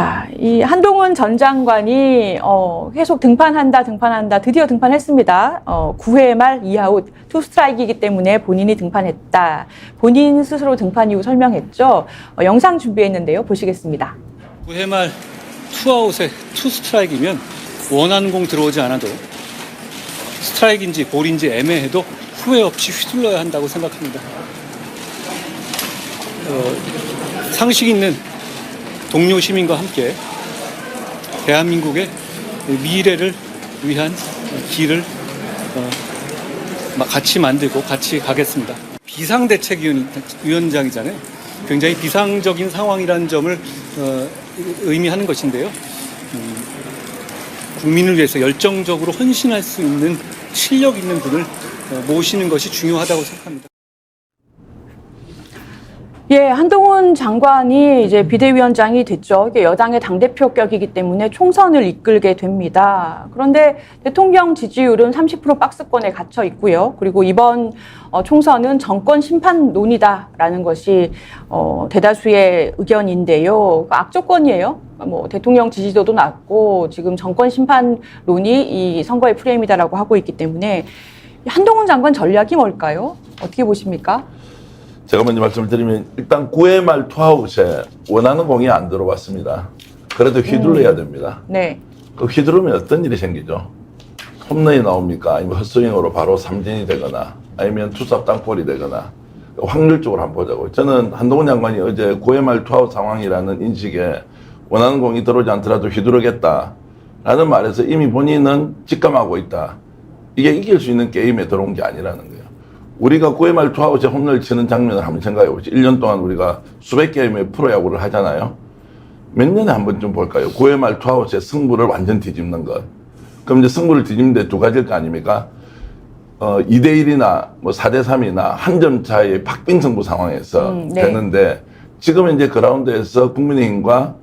아, 이 한동훈 전 장관이 어, 계속 등판한다, 등판한다, 드디어 등판했습니다. 어, 9회 말 2아웃, 투 스트라이크이기 때문에 본인이 등판했다. 본인 스스로 등판 이후 설명했죠. 어, 영상 준비했는데요. 보시겠습니다. 9회 말 투아웃에 투 스트라이크이면 원하는 공 들어오지 않아도 스트라이크인지 볼인지 애매해도 후회 없이 휘둘러야 한다고 생각합니다. 어, 상식 있는 동료 시민과 함께 대한민국의 미래를 위한 길을 어, 마- 같이 만들고 같이 가겠습니다. 비상대책위원장이잖아요. 굉장히 비상적인 상황이라는 점을 어, 의미하는 것인데요. 음, 국민을 위해서 열정적으로 헌신할 수 있는 실력 있는 분을 어, 모시는 것이 중요하다고 생각합니다. 예, 한동훈 장관이 이제 비대위원장이 됐죠. 이게 여당의 당대표격이기 때문에 총선을 이끌게 됩니다. 그런데 대통령 지지율은 30% 박스권에 갇혀 있고요. 그리고 이번 어, 총선은 정권 심판론이다라는 것이 어, 대다수의 의견인데요. 그 악조건이에요. 뭐 대통령 지지도도 낮고 지금 정권 심판론이 이 선거의 프레임이다라고 하고 있기 때문에 한동훈 장관 전략이 뭘까요? 어떻게 보십니까? 제가 먼저 말씀을 드리면 일단 9회 말 투아웃에 원하는 공이 안 들어왔습니다. 그래도 휘둘러야 됩니다. 네. 그 휘두르면 어떤 일이 생기죠? 홈런이 나옵니까? 아니면 헛스윙으로 바로 삼진이 되거나 아니면 투삽 땅볼이 되거나 확률적으로 한번 보자고. 저는 한동훈 장관이 어제 9회 말 투아웃 상황이라는 인식에 원하는 공이 들어오지 않더라도 휘두르겠다. 라는 말에서 이미 본인은 직감하고 있다. 이게 이길 수 있는 게임에 들어온 게 아니라는 거예요. 우리가 9회 말 투 아웃에 홈런을 치는 장면을 한번 생각해 보죠. 1년 동안 우리가 수백 게임의 프로야구를 하잖아요. 몇 년에 한 번쯤 볼까요? 9회 말 투 아웃에 승부를 완전 뒤집는 것. 그럼 이제 승부를 뒤집는데 두 가지일 거 아닙니까? 어, 2대1이나 뭐 4대3이나 한 점 차의 박빙 승부 상황에서 음, 네. 되는데 지금은 이제 그라운드에서 국민의힘과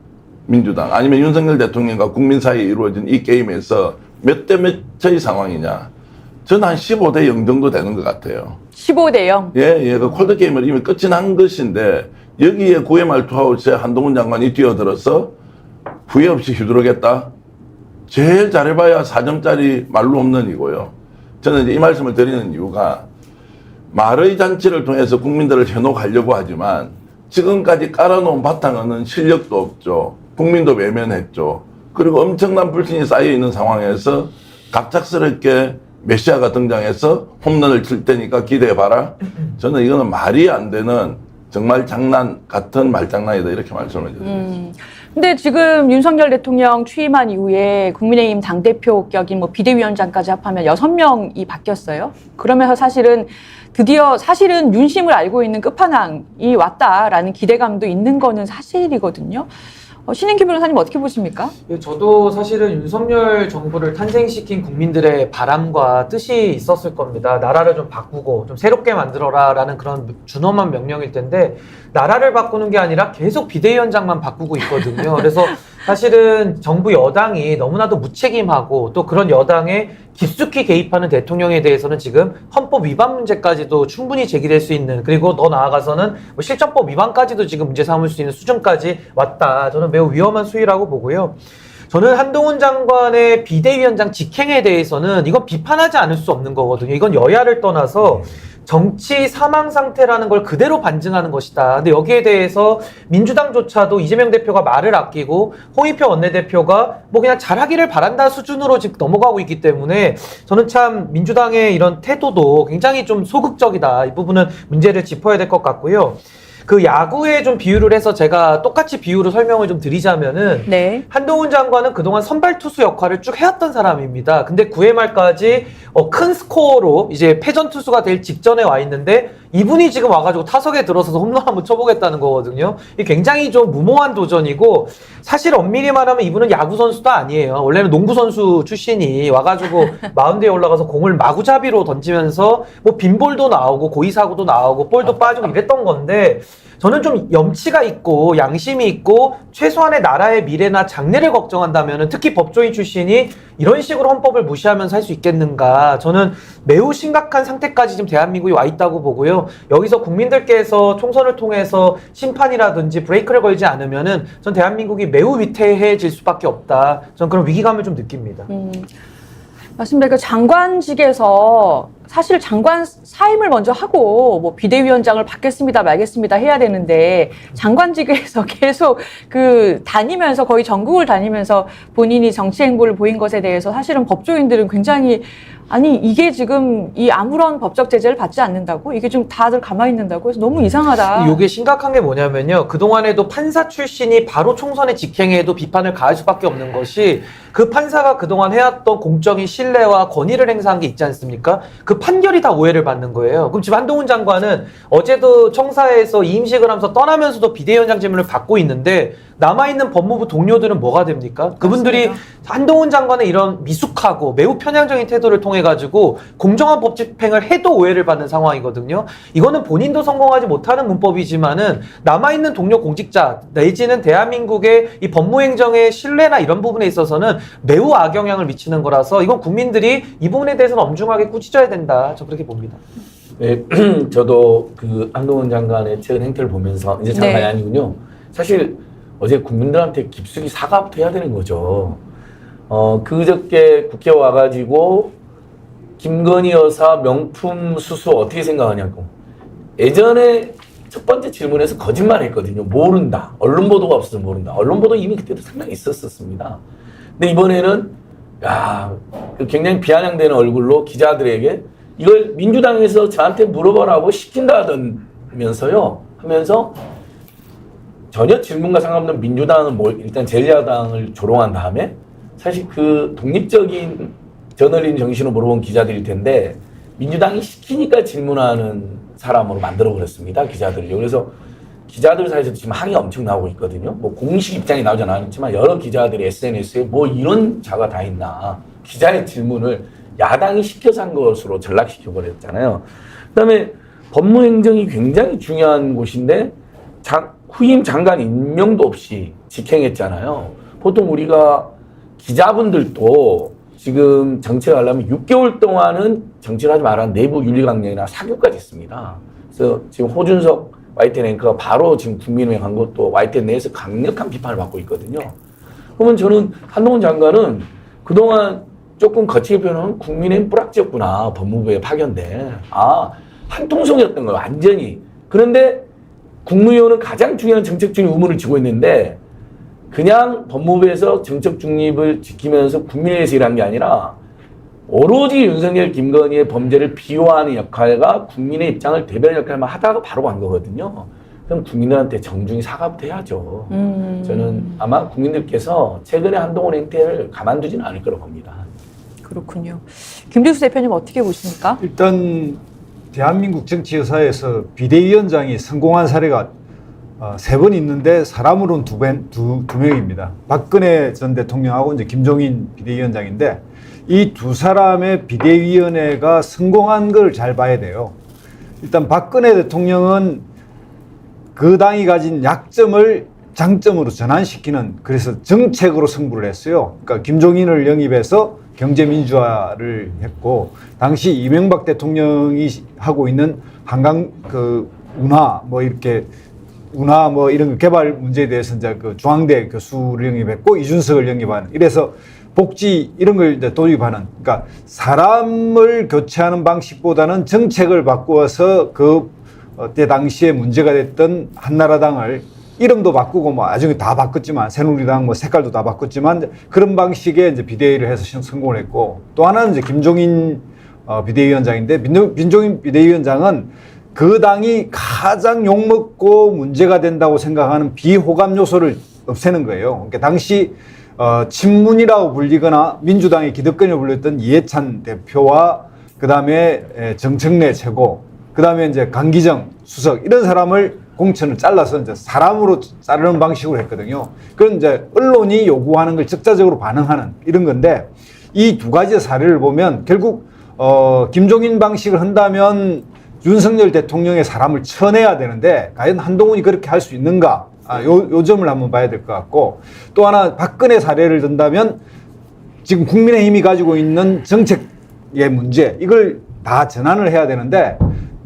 민주당 아니면 윤석열 대통령과 국민 사이에 이루어진 이 게임에서 몇 대 몇의 상황이냐. 저는 한 15대 0 정도 되는 것 같아요. 15대 0. 예, 예, 그 콜드 게임을 이미 끝이 난 것인데 여기에 9회 말 투아웃에 한동훈 장관이 뛰어들어서 후회 없이 휘두르겠다. 제일 잘해봐야 4점짜리 말로 홈런이고요. 저는 이제 이 말씀을 드리는 이유가 말의 잔치를 통해서 국민들을 현혹하려고 하지만 지금까지 깔아놓은 바탕은 실력도 없죠. 국민도 외면했죠. 그리고 엄청난 불신이 쌓여 있는 상황에서 갑작스럽게 메시아가 등장해서 홈런을 칠 테니까 기대해 봐라. 저는 이거는 말이 안 되는 정말 장난 같은 말장난이다 이렇게 말씀을 드립니다. 음. 근데 지금 윤석열 대통령 취임한 이후에 국민의힘 당대표 격인 뭐 비대위원장까지 합하면 여섯 명이 바뀌었어요. 그러면서 사실은 드디어 사실은 윤심을 알고 있는 끝판왕이 왔다라는 기대감도 있는 거는 사실이거든요. 어, 신인기 변호사님 어떻게 보십니까? 예, 저도 사실은 윤석열 정부를 탄생시킨 국민들의 바람과 뜻이 있었을 겁니다. 나라를 좀 바꾸고 좀 새롭게 만들어라라는 그런 준엄한 명령일 텐데 나라를 바꾸는 게 아니라 계속 비대위원장만 바꾸고 있거든요. 그래서 사실은 정부 여당이 너무나도 무책임하고 또 그런 여당에 깊숙이 개입하는 대통령에 대해서는 지금 헌법 위반 문제까지도 충분히 제기될 수 있는 그리고 더 나아가서는 뭐 실정법 위반까지도 지금 문제 삼을 수 있는 수준까지 왔다. 저는 매우 위험한 수위라고 보고요. 저는 한동훈 장관의 비대위원장 직행에 대해서는 이건 비판하지 않을 수 없는 거거든요. 이건 여야를 떠나서 정치 사망 상태라는 걸 그대로 반증하는 것이다. 근데 여기에 대해서 민주당조차도 이재명 대표가 말을 아끼고 홍익표 원내대표가 뭐 그냥 잘하기를 바란다 수준으로 지금 넘어가고 있기 때문에 저는 참 민주당의 이런 태도도 굉장히 좀 소극적이다. 이 부분은 문제를 짚어야 될 것 같고요. 그 야구에 좀 비유를 해서 제가 똑같이 비유로 설명을 좀 드리자면은 네. 한동훈 장관은 그동안 선발 투수 역할을 쭉 해왔던 사람입니다. 근데 9회 말까지 어, 큰 스코어로 이제 패전 투수가 될 직전에 와 있는데 이분이 지금 와가지고 타석에 들어서서 홈런 한번 쳐보겠다는 거거든요. 이게 굉장히 좀 무모한 도전이고 사실 엄밀히 말하면 이분은 야구 선수도 아니에요. 원래는 농구 선수 출신이 와가지고 마운드에 올라가서 공을 마구잡이로 던지면서 뭐 빈볼도 나오고 고의 사고도 나오고 볼도 빠지고 이랬던 건데 저는 좀 염치가 있고 양심이 있고 최소한의 나라의 미래나 장래를 걱정한다면 특히 법조인 출신이 이런 식으로 헌법을 무시하면서 할 수 있겠는가 저는 매우 심각한 상태까지 지금 대한민국이 와 있다고 보고요 여기서 국민들께서 총선을 통해서 심판이라든지 브레이크를 걸지 않으면은 전 대한민국이 매우 위태해질 수밖에 없다 저는 그런 위기감을 좀 느낍니다. 음, 맞습니다. 그 장관직에서 사실 장관 사임을 먼저 하고 뭐 비대위원장을 받겠습니다, 말겠습니다 해야 되는데 장관직에서 계속 그 다니면서 거의 전국을 다니면서 본인이 정치 행보를 보인 것에 대해서 사실은 법조인들은 굉장히 아니 이게 지금 이 아무런 법적 제재를 받지 않는다고 이게 좀 다들 가만히 있는다고 해서 너무 이상하다. 이게 심각한 게 뭐냐면요. 그동안에도 판사 출신이 바로 총선에 직행해도 비판을 가할 수밖에 없는 것이 그 판사가 그동안 해왔던 공적인 신뢰와 권위를 행사한 게 있지 않습니까? 그 판결이 다 오해를 받는 거예요. 그럼 지금 한동훈 장관은 어제도 청사에서 이임식을 하면서 떠나면서도 비대위원장 질문을 받고 있는데 남아있는 법무부 동료들은 뭐가 됩니까? 그분들이 한동훈 장관의 이런 미숙하고 매우 편향적인 태도를 통해 가지고 공정한 법 집행을 해도 오해를 받는 상황이거든요. 이거는 본인도 성공하지 못하는 문법이지만은 남아있는 동료 공직자 내지는 대한민국의 이 법무행정의 신뢰나 이런 부분에 있어서는 매우 악영향을 미치는 거라서 이건 국민들이 이 부분에 대해서는 엄중하게 꾸짖어야 된다. 저 그렇게 봅니다. 네, 저도 그 한동훈 장관의 최근 행태를 보면서 이제 장관이 네. 아니군요. 사실 어제 국민들한테 깊숙이 사과부터 해야 되는 거죠. 어, 그저께 국회 와가지고 김건희 여사 명품 수수 어떻게 생각하냐고. 예전에 첫 번째 질문에서 거짓말 했거든요. 모른다. 언론 보도가 없어서 모른다. 언론 보도 이미 그때도 상당히 있었었습니다. 근데 이번에는 야, 그 굉장히 비아냥되는 얼굴로 기자들에게 이걸 민주당에서 저한테 물어보라고 시킨다면서요. 하면서 전혀 질문과 상관없는 민주당은 뭐 일단 제1야당을 조롱한 다음에 사실 그 독립적인 저널리즘 정신으로 물어본 기자들일 텐데 민주당이 시키니까 질문하는 사람으로 만들어 버렸습니다 기자들을요. 그래서 기자들 사이에서도 지금 항의 엄청 나오고 있거든요. 뭐 공식 입장이 나오진 않았지만 여러 기자들이 SNS에 뭐 이런 자가 다 있나 기자의 질문을 야당이 시켜서 한 것으로 전락시켜 버렸잖아요. 그다음에 법무행정이 굉장히 중요한 곳인데 장, 후임 장관 임명도 없이 직행했잖아요. 보통 우리가 기자분들도 지금 정치를 하려면 6개월 동안은 정치를 하지 말아 내부 윤리강령이나 사교까지 있습니다. 그래서 지금 호준석 YTN 앵커가 바로 지금 국민의힘에 간 것도 YTN 내에서 강력한 비판을 받고 있거든요. 그러면 저는 한동훈 장관은 그동안 조금 거치게 표현하면 국민의힘 뿌락지였구나 법무부에 파견돼. 아 한통속이었던 거예요 완전히. 그런데 국무위원은 가장 중요한 정책 중립 의무를 지고 있는데 그냥 법무부에서 정책 중립을 지키면서 국민에 대해서 일한 게 아니라 오로지 윤석열, 김건희의 범죄를 비호하는 역할과 국민의 입장을 대변 역할만 하다가 바로 간 거거든요. 그럼 국민들한테 정중히 사과부터 해야죠. 음. 저는 아마 국민들께서 최근에 한동훈 행태를 가만두지는 않을 거라고 봅니다. 그렇군요. 김두수 대표님 어떻게 보십니까? 일단 대한민국 정치 역사에서 비대위원장이 성공한 사례가 어, 세번 있는데 사람으로는 두, 번, 두, 두 명입니다. 박근혜 전 대통령하고 이제 김종인 비대위원장인데 이 두 사람의 비대위원회가 성공한 걸 잘 봐야 돼요. 일단 박근혜 대통령은 그 당이 가진 약점을 장점으로 전환시키는 그래서 정책으로 승부를 했어요. 그러니까 김종인을 영입해서 경제민주화를 했고 당시 이명박 대통령이 하고 있는 한강 그 운하 뭐 이렇게 운하 뭐 이런 개발 문제에 대해서 이제 그 중앙대 교수를 영입했고 이준석을 영입하는 이래서 복지 이런 걸 이제 도입하는 그러니까 사람을 교체하는 방식보다는 정책을 바꾸어서 그 그때 당시에 문제가 됐던 한나라당을 이름도 바꾸고 뭐 나중에 다 바꿨지만 새누리당 뭐 색깔도 다 바꿨지만 그런 방식의 이제 비대위를 해서 시- 성공을 했고 또 하나는 이제 김종인 어, 비대위원장인데 민종- 민종인 비대위원장은 그 당이 가장 욕먹고 문제가 된다고 생각하는 비호감 요소를 없애는 거예요. 그러니까 당시 어, 친문이라고 불리거나 민주당의 기득권을 불렸던 이해찬 대표와 그 다음에 정청래 최고, 그 다음에 이제 강기정 수석 이런 사람을 공천을 잘라서 이제 사람으로 자르는 방식으로 했거든요. 그런 이제 언론이 요구하는 걸 적자적으로 반응하는 이런 건데 이 두 가지 사례를 보면 결국 어, 김종인 방식을 한다면 윤석열 대통령의 사람을 쳐내야 되는데 과연 한동훈이 그렇게 할 수 있는가? 아, 요, 요 점을 한번 봐야 될 것 같고 또 하나 박근혜 사례를 든다면 지금 국민의힘이 가지고 있는 정책의 문제 이걸 다 전환을 해야 되는데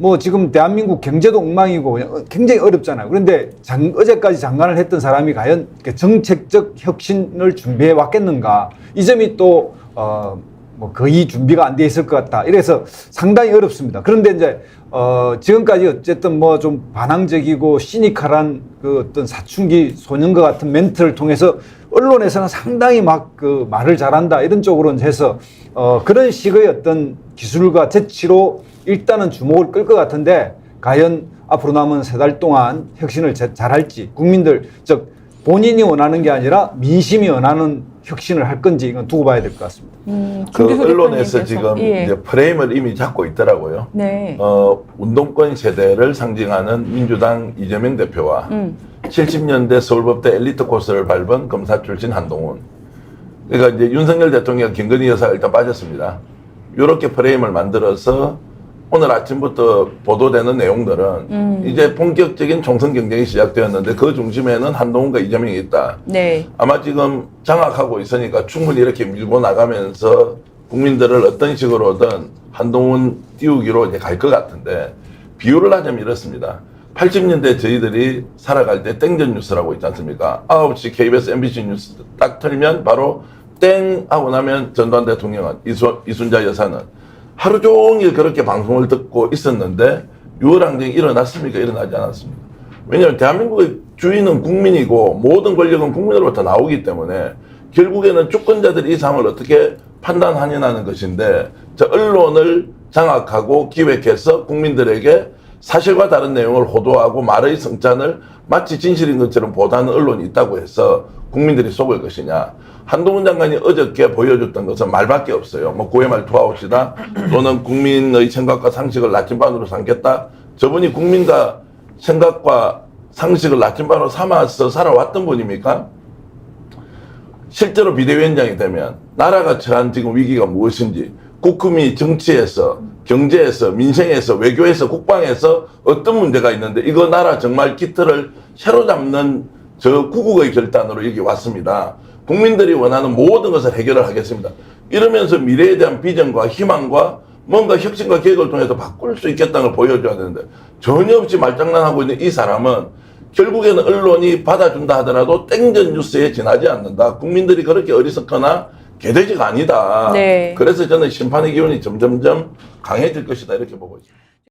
뭐 지금 대한민국 경제도 엉망이고 굉장히 어렵잖아요. 그런데 장, 어제까지 장관을 했던 사람이 과연 정책적 혁신을 준비해 왔겠는가? 이 점이 또 어, 뭐 거의 준비가 안 돼 있을 것 같다. 이래서 상당히 어렵습니다. 그런데 이제 어, 지금까지 어쨌든 뭐 좀 반항적이고 시니컬한 그 어떤 사춘기 소년과 같은 멘트를 통해서 언론에서는 상당히 막 그 말을 잘한다 이런 쪽으로 해서 어, 그런 식의 어떤 기술과 재치로 일단은 주목을 끌 것 같은데 과연 앞으로 남은 세 달 동안 혁신을 제- 잘할지 국민들 즉 본인이 원하는 게 아니라 민심이 원하는 혁신을 할 건지 이건 두고 봐야 될 것 같습니다. 음, 그 언론에서. 지금 예. 이제 프레임을 이미 잡고 있더라고요. 네. 어, 운동권 세대를 상징하는 민주당 이재명 대표와 음. 70년대 서울법대 엘리트 코스를 밟은 검사 출신 한동훈. 그러니까 이제 윤석열 대통령 김건희 여사가 일단 빠졌습니다. 이렇게 프레임을 만들어서 오늘 아침부터 보도되는 내용들은 음. 이제 본격적인 총선 경쟁이 시작되었는데 그 중심에는 한동훈과 이재명이 있다. 네. 아마 지금 장악하고 있으니까 충분히 이렇게 밀고 나가면서 국민들을 어떤 식으로든 한동훈 띄우기로 이제 갈 것 같은데 비유를 하자면 이렇습니다. 80년대 저희들이 살아갈 때 땡전 뉴스라고 있지 않습니까? 9시 KBS MBC 뉴스 딱 틀면 바로 땡 하고 나면 전두환 대통령은 이순, 이순자 여사는 하루 종일 그렇게 방송을 듣고 있었는데 유월항쟁이 일어났습니까? 일어나지 않았습니다. 왜냐하면 대한민국의 주인은 국민이고 모든 권력은 국민으로부터 나오기 때문에 결국에는 주권자들이 이 상황을 어떻게 판단하느냐는 것인데 저 언론을 장악하고 기획해서 국민들에게 사실과 다른 내용을 호도하고 말의 성찬을 마치 진실인 것처럼 보도하는 언론이 있다고 해서 국민들이 속을 것이냐. 한동훈 장관이 어저께 보여줬던 것은 말밖에 없어요. 뭐 고해 말 투아웃이다 또는 국민의 생각과 상식을 나침반으로 삼겠다. 저분이 국민과 생각과 상식을 나침반으로 삼아서 살아왔던 분입니까? 실제로 비대위원장이 되면 나라가 처한 지금 위기가 무엇인지 국금이 정치에서 경제에서 민생에서 외교에서 국방에서 어떤 문제가 있는데 이거 나라 정말 기틀을 새로 잡는 저 구국의 결단으로 여기 왔습니다. 국민들이 원하는 모든 것을 해결을 하겠습니다. 이러면서 미래에 대한 비전과 희망과 뭔가 혁신과 계획을 통해서 바꿀 수 있겠다는 걸 보여줘야 되는데 전혀 없이 말장난하고 있는 이 사람은 결국에는 언론이 받아준다 하더라도 땡전 뉴스에 지나지 않는다. 국민들이 그렇게 어리석거나 개돼지가 아니다. 네. 그래서 저는 심판의 기운이 점점점 강해질 것이다 이렇게 보고 있습니다.